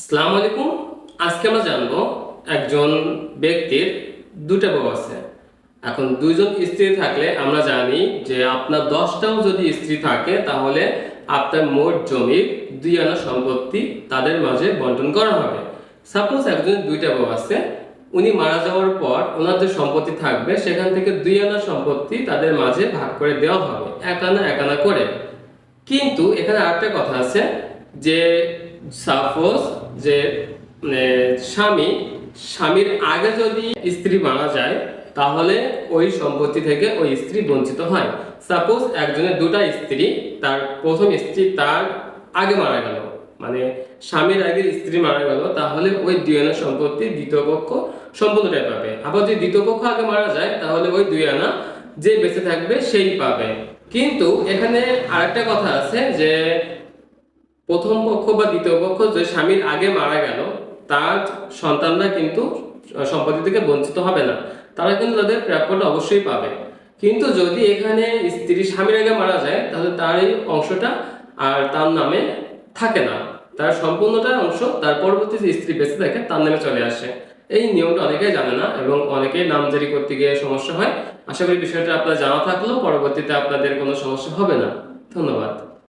আসসালামু আলাইকুম। আজকে আমরা জানব একজন ব্যক্তির দুটা বউ আছে। এখন দুইজন স্ত্রী থাকলে আমরা জানি যে আপনার দশটাও যদি স্ত্রী থাকে, তাহলে আপনার মোট জমির দুই আনা সম্পত্তি তাদের মাঝে বন্টন করা হবে। সাপোজ একজন দুইটা বউ আছে, উনি মারা যাওয়ার পর ওনার যে সম্পত্তি থাকবে, সেখান থেকে দুই আনা সম্পত্তি তাদের মাঝে ভাগ করে দেওয়া হবে, এক আনা এক আনা করে। কিন্তু এখানে আরেকটা কথা আছে যে সাপোজ যে মানে স্বামী, স্বামীর আগে যদি স্ত্রী মারা যায়, তাহলে ওই সম্পত্তি থেকে ওই স্ত্রী বঞ্চিত হয়। সাপোজ একজনের দুটা স্ত্রী, তার প্রথম স্ত্রী তার আগে মারা গেল মানে স্বামীর আগে স্ত্রী মারা গেল, তাহলে ওই দুই আনা সম্পত্তি দ্বিতীয় পক্ষ সম্পূর্ণটাই পাবে। আবার যদি দ্বিতীয় পক্ষ আগে মারা যায়, তাহলে ওই দুই আনা যে বেঁচে থাকবে, সেই পাবে। কিন্তু এখানে আরেকটা কথা আছে যে প্রথম পক্ষ বা দ্বিতীয় পক্ষ যে স্বামীর আগে মারা গেল, তার সন্তানরা কিন্তু সম্পত্তি থেকে বঞ্চিত হবে না। তারা কিন্তু তাদের প্রাপ্যটা অবশ্যই পাবে। কিন্তু যদি এখানে স্ত্রী স্বামীর আগে মারা যায়, তাহলে তার এই অংশটা আর তার নামে থাকে না। তার সম্পূর্ণটা অংশ তার পরবর্তী যে স্ত্রী বেঁচে থাকে, তার নামে চলে আসে। এই নিয়মটা অনেকেই জানে না এবং অনেকেই নামজারি করতে গিয়ে সমস্যা হয়। আশা করি বিষয়টা আপনার জানা থাকলেও পরবর্তীতে আপনাদের কোনো সমস্যা হবে না। ধন্যবাদ।